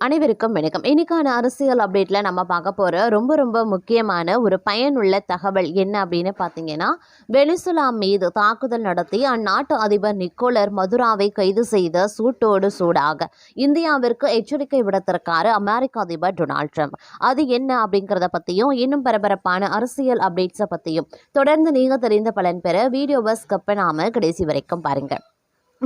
அனைவருக்கும் வணக்கம். இன்னைக்கான அரசியல் அப்டேட்டில் நம்ம பார்க்க போகிற ரொம்ப ரொம்ப முக்கியமான ஒரு பயனுள்ள தகவல் என்ன அப்படின்னு பார்த்தீங்கன்னா வெனிசுலா மீது தாக்குதல் நடத்தி அந்நாட்டு அதிபர் நிக்கோலர் மதுராவை கைது செய்த சூட்டோடு சூடாக இந்தியாவிற்கு எச்சரிக்கை விடுத்திருக்காரு அமெரிக்க அதிபர் டொனால்ட் ட்ரம்ப். அது என்ன அப்படிங்கிறத பற்றியும் இன்னும் பரபரப்பான அரசியல் அப்டேட்ஸை பற்றியும் தொடர்ந்து நீங்கள் தெரிந்த பலன் பெற வீடியோவை ஸ்கிப் கடைசி வரைக்கும் பாருங்கள்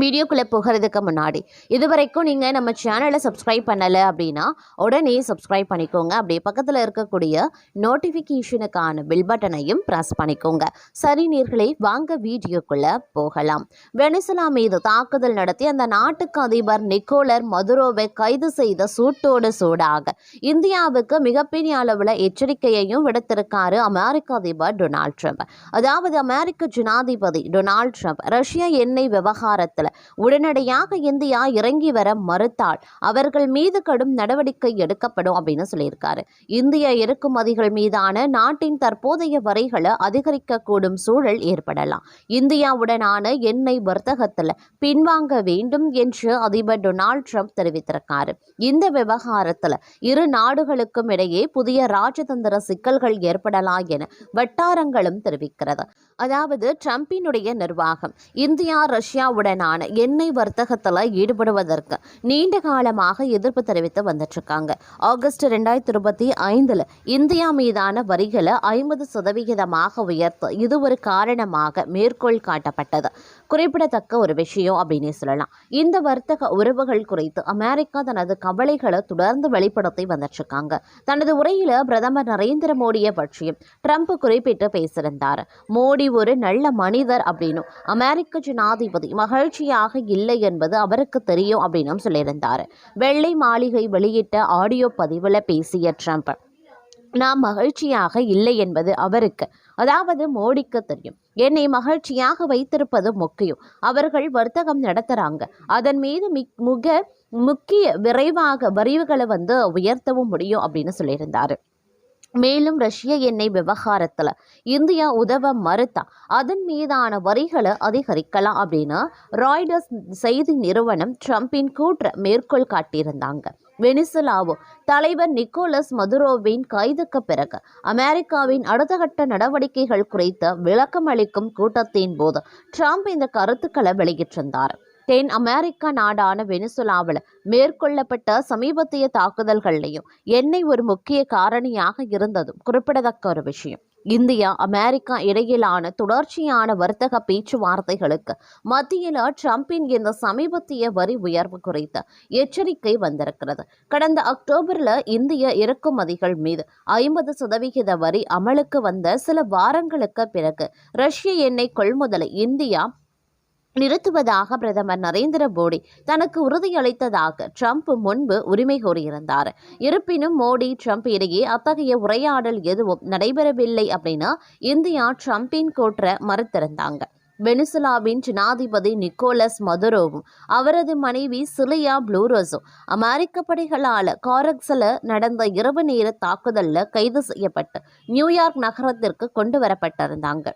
வீடியோக்குள்ளே போகிறதுக்கு முன்னாடி இது வரைக்கும் நீங்கள் நம்ம சேனலை சப்ஸ்கிரைப் பண்ணலை அப்படின்னா உடனே சப்ஸ்கிரைப் பண்ணிக்கோங்க. அப்படியே பக்கத்தில் இருக்கக்கூடிய நோட்டிஃபிகேஷனுக்கான பில் பட்டனையும் ப்ரெஸ் பண்ணிக்கோங்க. சரி நீர்களை வாங்க வீடியோக்குள்ளே போகலாம். வெனிசுலா மீது தாக்குதல் நடத்தி அந்த நாட்டுக்கு அதிபர் நிக்கோலர் மதுரோவை கைது செய்த சூட்டோடு சூடாக இந்தியாவுக்கு மிகப்பெரிய அளவில் எச்சரிக்கையையும் விடுத்திருக்காரு அமெரிக்க அதிபர் டொனால்ட் ட்ரம்ப். அதாவது அமெரிக்க ஜனாதிபதி டொனால்ட் ட்ரம்ப் ரஷ்ய எண்ணெய் விவகாரத்தில் உடனடியாக இந்தியா இறங்கி வர மறுத்தால் அவர்கள் மீது கடும் நடவடிக்கை எடுக்கப்படும் அப்படின்னு சொல்லியிருக்காரு. இந்திய இறக்குமதிகள் மீதான நாட்டின் தற்போதைய வரிகளை அதிகரிக்கக்கூடும் சூழல் ஏற்படலாம். இந்தியாவுடனான எண்ணெய் வர்த்தகத்தில் பின்வாங்க வேண்டும் என்று அதிபர் டொனால்ட் ட்ரம்ப் தெரிவித்திருக்காரு. இந்த விவகாரத்தில் இரு நாடுகளுக்கும் இடையே புதிய ராஜதந்திர சிக்கல்கள் ஏற்படலாம் என வட்டாரங்களும் தெரிவிக்கிறது. அதாவது ட்ரம்பினுடைய நிர்வாகம் இந்தியா ரஷ்யாவுடனான எண்ணெய் வர்த்தகத்தில் ஈடுபடுவதற்கு நீண்ட காலமாக எதிர்ப்பு தெரிவித்து வந்துட்டு இருக்காங்க ஆகஸ்ட் ரெண்டாயிரத்தி இருபத்தி ஐந்தில் இந்தியா மீதான வரிகளை ஐம்பது சதவிகிதமாக உயர்த்த இது ஒரு காரணமாக மேற்கோள் காட்டப்பட்டது. குறிப்பிடத்தக்க ஒரு விஷயம் அப்படின்னே சொல்லலாம். இந்த வர்த்தக உறவுகள் குறித்து அமெரிக்கா தனது கவலைகளை தொடர்ந்து வெளிப்படுத்தி வந்துட்டுருக்காங்க. தனது உரையில் பிரதமர் நரேந்திர மோடியை பற்றியும் ட்ரம்ப் குறிப்பிட்டு பேசியிருந்தார். மோடி ஒரு நல்ல மனிதர் அப்படின்னு அமெரிக்க ஜனாதிபதி மகிழ்ச்சியாக இல்லை என்பது அவருக்கு தெரியும் அப்படின்னும் சொல்லியிருந்தார். வெள்ளை மாளிகை வெளியிட்ட ஆடியோ பதிவில் பேசிய ட்ரம்ப் நாம் மகிழ்ச்சியாக இல்லை என்பது அவருக்கு அதாவது மோடிக்கு தெரியும். என்னை மகிழ்ச்சியாக வைத்திருப்பது முக்கியம். அவர்கள் வர்த்தகம் நடத்துகிறாங்க அதன் மீது மிக் முக முக்கிய விரைவாக வரிவுகளை வந்து உயர்த்தவும் முடியும் அப்படின்னு சொல்லியிருந்தாரு. மேலும் ரஷ்ய எண்ணெய் விவகாரத்தில் இந்தியா உதவ மறுத்தா அதன் மீதான வரிகளை அதிகரிக்கலாம் அப்படின்னு ராய்டர்ஸ் செய்தி நிறுவனம் ட்ரம்பின் கூற்ற மேற்கோள் காட்டியிருந்தாங்க. வெனிசுலாவோ தலைவர் நிக்கோலஸ் மதுரோவின் கைதுக்கு பிறகு அமெரிக்காவின் அடுத்த கட்ட நடவடிக்கைகள் குறித்து விளக்கம் அளிக்கும் கூட்டத்தின் போது ட்ரம்ப் இந்த கருத்துக்களை வெளியிட்டிருந்தார். தென் அமெரிக்கா நாடான வெனிசுலாவில் மேற்கொள்ளப்பட்ட சமீபத்திய தாக்குதல்கள்லையும் எண்ணெய் ஒரு முக்கிய காரணியாக இருந்ததும் குறிப்பிடத்தக்க ஒரு விஷயம். இந்தியா அமெரிக்கா இடையிலான தொடர்ச்சியான வர்த்தக பேச்சுவார்த்தைகளுக்கு மத்தியில் ட்ரம்பின் இந்த சமீபத்திய வரி உயர்வு குறித்த எச்சரிக்கை வந்திருக்கிறது. கடந்த அக்டோபரில் இந்திய இறக்குமதிகள் மீது ஐம்பது சதவிகித வரி அமலுக்கு வந்த சில வாரங்களுக்கு பிறகு ரஷ்ய எண்ணெய் கொள்முதலை இந்தியா நிறுத்துவதாக பிரதமர் நரேந்திர மோடி தனக்கு உறுதியளித்ததாக ட்ரம்ப் முன்பு உரிமை கோரியிருந்தார். இருப்பினும் மோடி ட்ரம்ப் இடையே அத்தகைய உரையாடல் எதுவும் நடைபெறவில்லை அப்படின்னா இந்தியா ட்ரம்பின் கூற்ற மறுத்திருந்தாங்க. வெனிசுலாவின் ஜனாதிபதி நிக்கோலஸ் மதுரோவும் அவரது மனைவி சிலியா புளூரோஸும் அமெரிக்க படைகளால் காரக்ஸில் நடந்த இரவு நேர தாக்குதலில் கைது செய்யப்பட்டு நியூயார்க் நகரத்திற்கு கொண்டு வரப்பட்டிருந்தாங்க.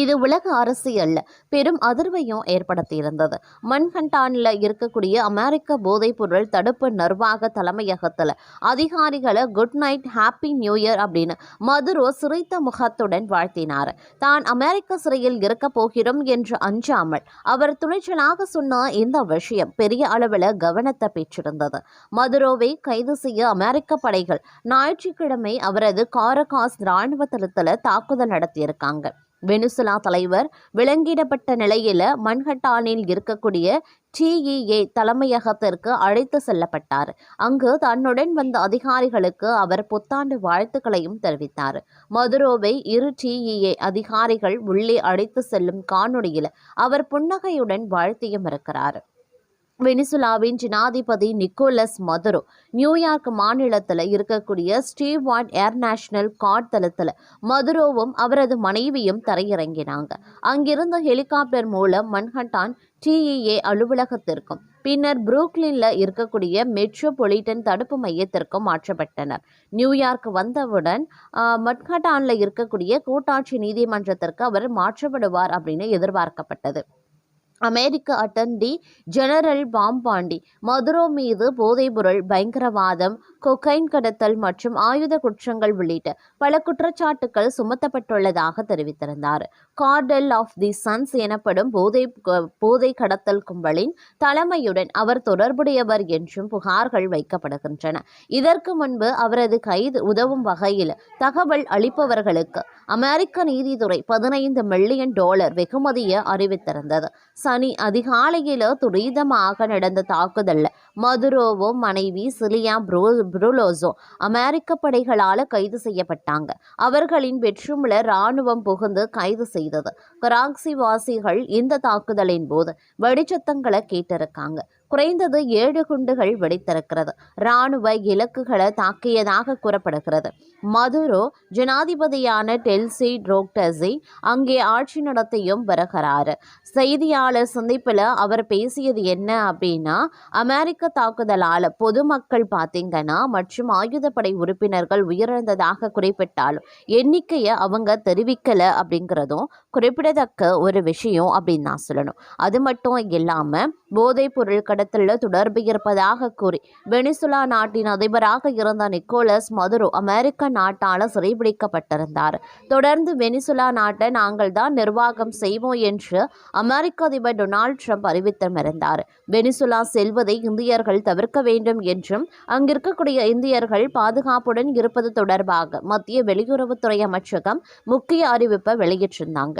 இது உலக அரசியல் பெரும் அதிர்வையும் ஏற்படுத்தியிருந்தது. மன்ஹண்டானில் இருக்கக்கூடிய அமெரிக்க போதைப்பொருள் தடுப்பு நிர்வாக தலைமையகத்தில் அதிகாரிகளை good night happy new year அப்படின்னு மதுரோ சிரித்த முகத்துடன் வாழ்த்தினார். தான் அமெரிக்க சிறையில் இருக்க போகிறோம் என்று அஞ்சாமல் அவர் துணிச்சலாக சொன்ன இந்த விஷயம் பெரிய அளவில் கவனத்தை பெற்றிருந்தது. மதுரோவை கைது செய்ய அமெரிக்க படைகள் ஞாயிற்றுக்கிழமை அவரது காரகாஸ் இராணுவ தளத்தில் தாக்குதல் நடத்தியிருக்காங்க. வெனிசுலா தலைவர் விலங்கிடப்பட்ட நிலையில் மன்ஹட்டானில் இருக்கக்கூடிய டிஇஏ தலைமையகத்திற்கு அழைத்து செல்லப்பட்டார். அங்கு தன்னுடன் வந்த அதிகாரிகளுக்கு அவர் புத்தாண்டு வாழ்த்துக்களையும் தெரிவித்தார். மதுரோவை இரு டிஇஏ அதிகாரிகள் உள்ளே அழைத்து செல்லும் காணொளியில் அவர் புன்னகையுடன் வாழ்த்தியும் இருக்கிறார். வெனிசுலாவின் ஜனாதிபதி நிக்கோலஸ் மதுரோ நியூயார்க் மாநிலத்தில் இருக்கக்கூடிய ஸ்டீவார்ட் ஏர் நேஷனல் தளத்தில் மதுரோவும் அவரது மனைவியும் தரையிறங்கினாங்க. அங்கிருந்த ஹெலிகாப்டர் மூலம் மன்ஹட்டான் டிஇஏ அலுவலகத்திற்கும் பின்னர் புரூக்லின்ல இருக்கக்கூடிய மெட்ரோபொலிட்டன் தடுப்பு மையத்திற்கும் மாற்றப்பட்டனர். நியூயார்க் வந்தவுடன் மட்ஹட்டான்ல இருக்கக்கூடிய கூட்டாட்சி நீதிமன்றத்திற்கு அவர் மாற்றப்படுவார் அப்படின்னு எதிர்பார்க்கப்பட்டது. அமெரிக்க attorney general Pam Bondi. Maduro மீது போதைப்பொருள் பயங்கரவாதம் கொகைன் கடத்தல் மற்றும் ஆயுத குற்றங்கள் உள்ளிட்ட பல குற்றச்சாட்டுகள் சுமத்தப்பட்டுள்ளதாக தெரிவித்திருந்தார். கார்டெல் ஆஃப் தி சன்ஸ் எனப்படும் போதை போதை கடத்தல் கும்பலின் தலைமையுடன் அவர் தொடர்புடையவர் என்றும் புகார்கள் வைக்கப்படுகின்றன. இதற்கு முன்பு அவரது கைது உதவும் வகையில் தகவல் அளிப்பவர்களுக்கு அமெரிக்க நீதித்துறை பதினைந்து மில்லியன் டாலர் வெகுமதியை அறிவித்திருந்தது. சனி அதிகாலையில் துரிதமாக நடந்த தாக்குதலில் மதுரோவோ மனைவி சிலியா ப்ரோ ப்ரூலோஸோ அமெரிக்க படைகளால் கைது செய்யப்பட்டாங்க. அவர்களின் பெட்ரூம்ல ராணுவம் புகுந்து கைது செய்தது. கராக்சி வாசிகள் இந்த தாக்குதலின் போது வெடிச்சத்தங்களை கேட்டிருக்காங்க. குறைந்தது ஏழு குண்டுகள் வெடித்திருக்கிறது. இராணுவ இலக்குகளை தாக்கியதாக கூறப்படுகிறது. மதுரோ ஜனாதிபதியான டெல்சி ட்ரோக்டஸி அங்கே ஆட்சி நடத்தியும் வருகிறார். செய்தியாளர் சந்திப்பில் அவர் பேசியது என்ன அப்படின்னா அமெரிக்க தாக்குதலால் பொதுமக்கள் பார்த்தீங்கன்னா மற்றும் ஆயுதப்படை உறுப்பினர்கள் உயிரிழந்ததாக குறிப்பிட்டாலும் எண்ணிக்கையை அவங்க தெரிவிக்கலை அப்படிங்கிறதும் குறிப்பிடத்தக்க ஒரு விஷயம் அப்படின்னு நான் சொல்லணும். அது மட்டும் இல்லாமல் போதைப் பொருள் கடத்தலில் தொடர்பு இருப்பதாக கூறி வெனிசுலா நாட்டின் அதிபராக இருந்த நிக்கோலஸ் மதுரோ அமெரிக்க நாட்டால் சிறைபிடிக்கப்பட்டிருந்தார். தொடர்ந்து வெனிசுலா நாட்டை நாங்கள் தான் நிர்வாகம் செய்வோம் என்று அமெரிக்க அதிபர் டொனால்ட் ட்ரம்ப் அறிவித்திருந்தார் வெனிசுலா செல்வதை இந்தியர்கள் தவிர்க்க வேண்டும் என்றும் அங்கிருக்கக்கூடிய இந்தியர்கள் பாதுகாப்புடன் இருப்பது தொடர்பாக மத்திய வெளியுறவுத்துறை அமைச்சகம் முக்கிய அறிவிப்பை வெளியிட்டிருந்தாங்க.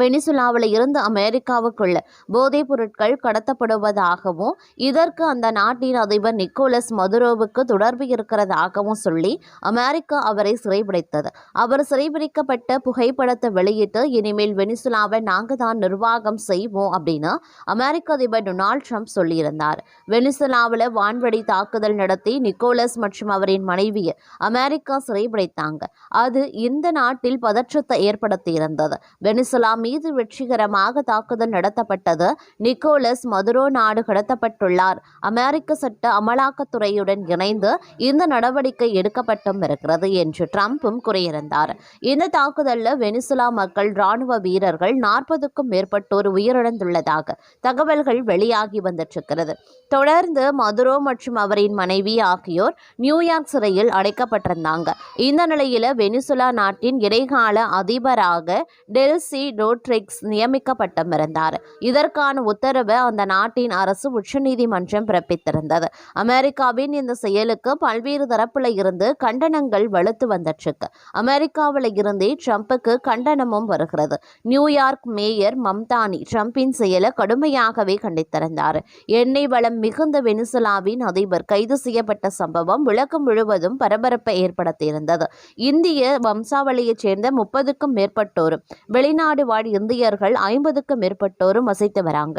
வெனிசுலாவில் இருந்து அமெரிக்காவுக்குள்ள போதைப் பொருட்கள் கடத்தப்படுவதாகவும் இதற்கு அந்த நாட்டின் அதிபர் நிக்கோலஸ் மதுரோவுக்கு தொடர்பு இருக்கிறதாகவும் சொல்லி அமெரிக்கா அவரை சிறைபிடித்தது. அவர் சிறைபிடிக்கப்பட்ட புகைப்படத்தை வெளியிட்டு இனிமேல் வெனிசுலாவை நாங்கள் தான் நிர்வாகம் செய்வோம் அப்படின்னு அமெரிக்க அதிபர் டொனால்ட் ட்ரம்ப் சொல்லியிருந்தார். வெனிசுலாவில் வான்வெடி தாக்குதல் நடத்தி நிக்கோலஸ் மற்றும் அவரின் மனைவியை அமெரிக்கா சிறைபிடித்தாங்க. அது இந்த நாட்டில் பதற்றத்தை ஏற்படுத்தியிருந்தது. வெனிசுலா மீது வெற்றிகரமாக தாக்குதல் நடத்தப்பட்டது. நிக்கோலஸ் மதுரோ நாடு கடத்தப்பட்டுள்ளார். அமெரிக்க சட்ட அமலாக்கத்துறையுடன் இணைந்து இந்த நடவடிக்கை எடுக்கப்பட்டும் இருக்கிறது என்று டிரம்பும் கூறியிருந்தார். இந்த தாக்குதலில் வெனிசுலா மக்கள் ராணுவ வீரர்கள் நாற்பதுக்கும் மேற்பட்டோர் உயிரிழந்துள்ளதாக தகவல்கள் வெளியாகி வந்துட்டிருக்கிறது. தொடர்ந்து மதுரோ மற்றும் அவரின் மனைவி ஆகியோர் நியூயார்க் சிறையில் அடைக்கப்பட்டிருந்தாங்க. இந்த நிலையில் வெனிசுலா நாட்டின் இடைக்கால அதிபராக டெல்சி டோ ரோட்ரிக்ஸ் நியமிக்கப்பட்டிருந்தார் இதற்கான உத்தரவை அந்த நாட்டின் அரசு உச்சநீதிமன்றம் பிறப்பித்திருந்தது. அமெரிக்காவின் இந்த செயலுக்கு பல்வேறு தரப்புல இருந்து கண்டனங்கள் வலுத்து வந்துட்டுருக்கு. அமெரிக்காவில் இருந்தே ட்ரம்ப்புக்கு கண்டனமும் வருகிறது. நியூயார்க் மேயர் மம்தானி ட்ரம்பின் செயலை கடுமையாகவே கண்டித்திருந்தார். எண்ணெய் வளம் மிகுந்த வெனிசுலாவின் அதிபர் கைது செய்யப்பட்ட சம்பவம் உலகம் முழுவதும் பரபரப்பை ஏற்படுத்தியிருந்தது. இந்திய வம்சாவளியைச் சேர்ந்த முப்பதுக்கும் மேற்பட்டோரும் வெளிநாடு வாழ் இந்தியர்கள் ஐம்பதுக்கும் மேற்பட்டோரும் வசித்து வராங்க.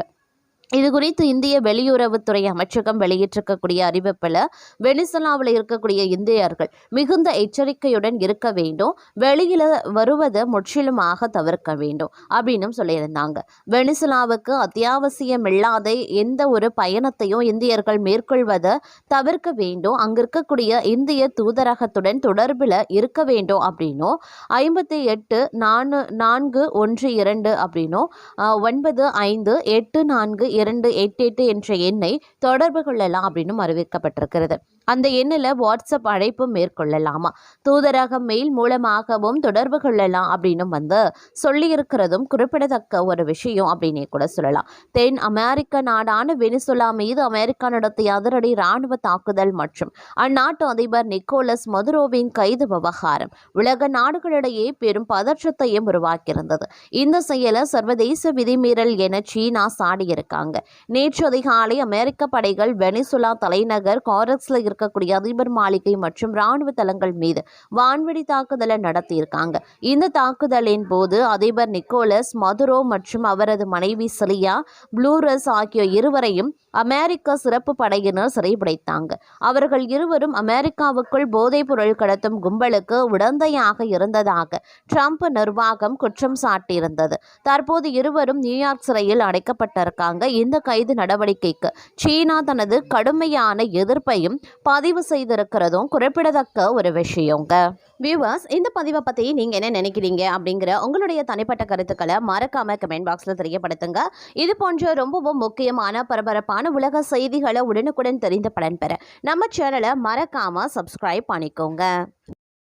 இது குறித்து இந்திய வெளியுறவுத்துறை அமைச்சகம் வெளியிட்டிருக்கக்கூடிய அறிவிப்பில் வெனிசுலாவில் இருக்கக்கூடிய இந்தியர்கள் மிகுந்த எச்சரிக்கையுடன் இருக்க வேண்டும். வெளியில் வருவதை முற்றிலுமாக தவிர்க்க வேண்டும் அப்படின்னு சொல்லியிருந்தாங்க. வெனிசுலாவுக்கு அத்தியாவசியம் இல்லாத எந்த ஒரு பயணத்தையும் இந்தியர்கள் மேற்கொள்வதை தவிர்க்க வேண்டும். அங்கு இருக்கக்கூடிய இந்திய தூதரகத்துடன் தொடர்பில் இருக்க வேண்டும் அப்படின்னும். ஐம்பத்தி எட்டு நானு நான்கு ஒன்று இரண்டு அப்படின்னும். ஒன்பது ஐந்து எட்டு நான்கு இரண்டு எட்டு எட்டு என்ற எண்ணை தொடர்பு கொள்ளலாம் அப்படின்னு அறிவிக்கப்பட்டிருக்கிறது. அந்த எண்ணில் வாட்ஸ்அப் அழைப்பும் மேற்கொள்ளலாமா? தூதரகம் மெயில் மூலமாகவும் தொடர்பு கொள்ளலாம் அப்படின்னு வந்து சொல்லியிருக்கிறதும் குறிப்பிடத்தக்க ஒரு விஷயம் அப்படின்னே கூட சொல்லலாம். தென் அமெரிக்க நாடான வெனிசுலா மீது அமெரிக்கா நடத்திய அதிரடி இராணுவ தாக்குதல் மற்றும் அந்நாட்டு அதிபர் நிக்கோலஸ் மதுரோவின் கைது விவகாரம் உலக நாடுகளிடையே பெரும் பதற்றத்தையும் உருவாக்கியிருந்தது. இந்த செயலை சர்வதேச விதிமீறல் என சீனா சாடியிருக்காங்க. நேற்று அதிகாலை அமெரிக்க படைகள் வெனிசுலா தலைநகர் காரக்ஸில் இருக்கக்கூடிய அதிபர் மாளிகை மற்றும் ராணுவ தளங்கள் மீது வான்வெடி தாக்குதலை நடத்தியிருக்காங்க. இந்த தாக்குதலின் போது அதிபர் நிக்கோலஸ் மதுரோ மற்றும் அவரது மனைவி சிலியா ப்ளூரஸ் ஆகிய இருவரையும் அமெரிக்க சிறப்பு படையினர் சிறைபிடித்தாங்க. அவர்கள் இருவரும் அமெரிக்காவுக்குள் போதைப் பொருள் கடத்தும் கும்பலுக்கு உடந்தையாக இருந்ததாக ட்ரம்ப் நிர்வாகம் குற்றம் சாட்டியிருந்தது. தற்போது இருவரும் நியூயார்க் சிறையில் அடைக்கப்பட்டிருக்காங்க. இந்த கைது நடவடிக்கைக்கு சீனா தனது கடுமையான எதிர்ப்பையும் பதிவு செய்திருக்கிறதும் குறிப்பிடத்தக்க ஒரு விஷயங்க. வியூவர்ஸ் இந்த பதிவை பற்றி நீங்கள் என்ன நினைக்கிறீங்க அப்படிங்கிற உங்களுடைய தனிப்பட்ட கருத்துக்களை மறக்காம கமெண்ட் பாக்ஸில் தெரியப்படுத்துங்க. இது போன்ற ரொம்பவும் முக்கியமான பரபரப்பான உலக செய்திகளை உடனுக்குடன் தெரிந்த பலன் பெற நம்ம சேனலை மறக்காமல் சப்ஸ்கிரைப் பண்ணிக்கோங்க.